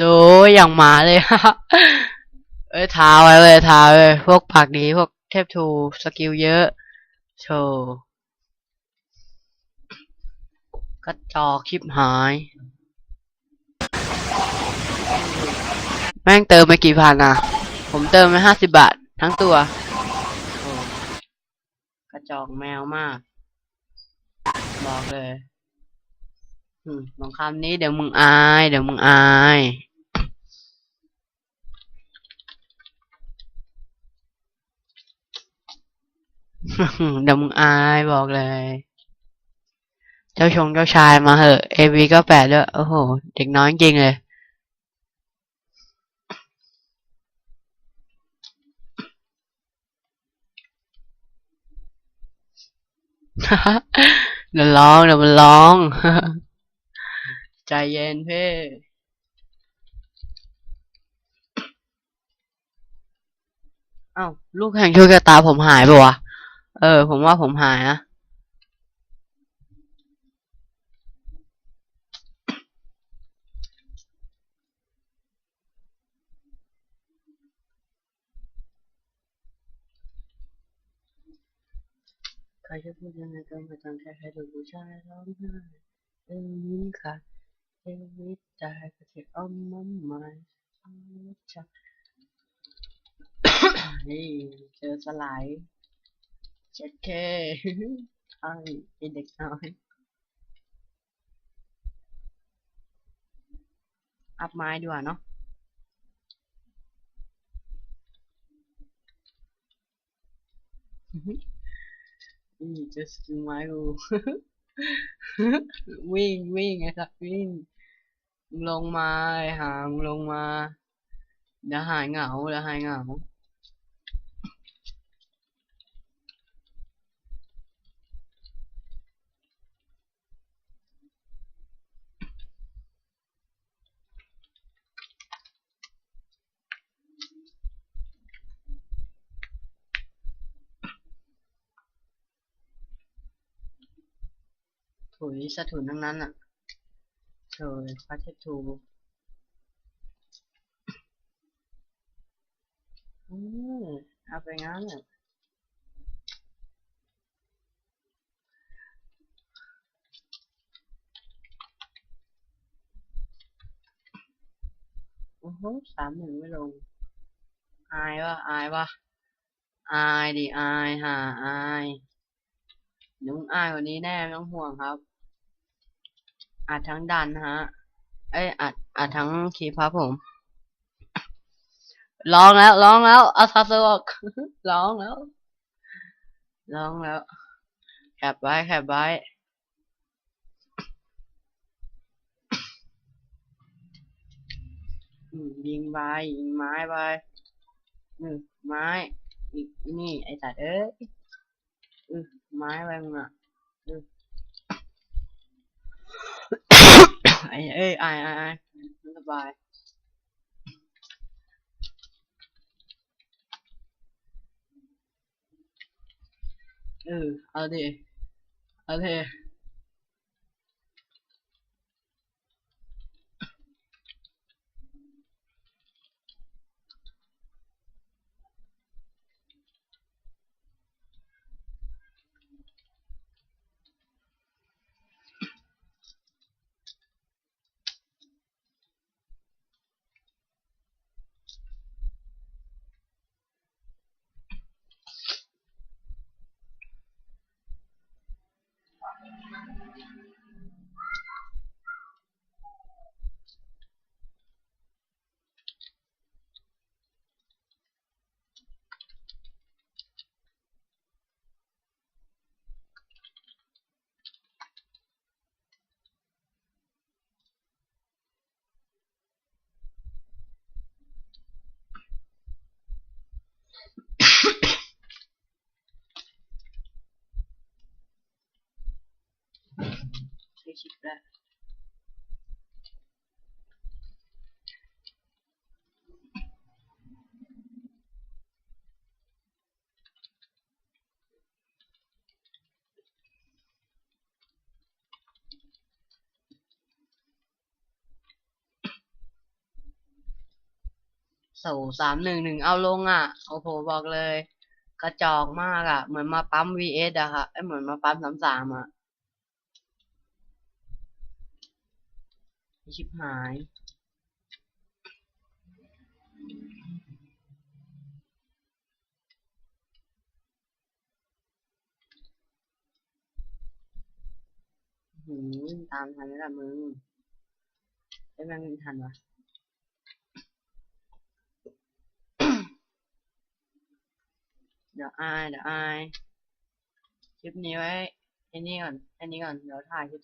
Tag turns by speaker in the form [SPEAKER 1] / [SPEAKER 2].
[SPEAKER 1] ดูอย่างหมาเลยฮะเอ้ยท้าไว้เลยท้าไว้พวกผักดีพวกเทพทูสกิลเยอะโชว์กระจอกคลิปหาย แม่งเติมไปกี่พันอะ ผมเติมไปห้าสิบบาท ทั้งตัวกระจอกแมวมาก บอกเลย อืมสงครามนี้เดี๋ยวมึงอาย เดี๋ยวมึงอายเดี๋ยวมึงอายบอกเลย เจ้าชงเจ้าชายมาเหอะเอวีก็แปดด้วยโอ้โห เด็กน้อยจริงเลย เดี๋ยวร้องเดี๋ยวมันร้อง ใจเย็นเพ่เอ้าลูกแห่งโชคชะตาผมหายปะวะ เออ ผมว่าผมหายนะใครจะพูดยังไงก็ไม่ต้องแค่ให้ดูผู้ชายร้องไห้เรื่องนี้ค่ะ เอวิตใจก็จะอ้อมมั่มหมายจักนี่เจอสลด์เช็ดเคไอ้ไอ้เด็กน้อยอัพไม้ดีกว่าเนาะนี่เจอสกิลไม้กู วิ่งวิ่งไอ้สัตว์วิ่ง ลงมาไอ้หางลงมาเดี๋ยวหายเหงาเดี๋ยวหายเหงา ถุยสะถุนทั้งนั้นอะเฉยพระเทพทูอืมเอาไปงั้นแหละโอ้โหสามหนึ่งไม่ลง อายวะ อายวะ อายดิ อายห่าอายเดี๋ยวมึงอายกว่านี้แน่ไม่ต้องห่วงครับ อัดทั้งดันฮะ เอ้ยอัดอัดทั้งคลิปครับผมร้องแล้วร้องแล้วเอาซาสบอกร้องแล้วร้องแล้วแคบไว้แคบไว้ยิงไปยิงไม้ไปอืมไม้อีกนี่ไอ้สัตว์เอ้ยอืมไม้ไปมึงอะอืม ไอ้เอ้ยไอ้ไอ้ไอ้ไม่สบายเออเอาดิเอาดิ ไม่คิดแล้วโสสามหนึ่งหนึ่งเอาลงอะ โอ้โหบอกเลย กระจอกมากอะ เหมือนมาปั๊ม VS อะค่ะไอยเหมือนมาปั๊มสามสามอะ ชิบหาย หืมตามทันไหมล่ะมึงไอ้ยแม่งไม่ทันวะเดี๋ยวอายเดี๋ยวอายคลิปนี้ไว้ไอ้นี่ก่อนไอ้นี้ก่อน เดี๋ยวถ่ายคลิป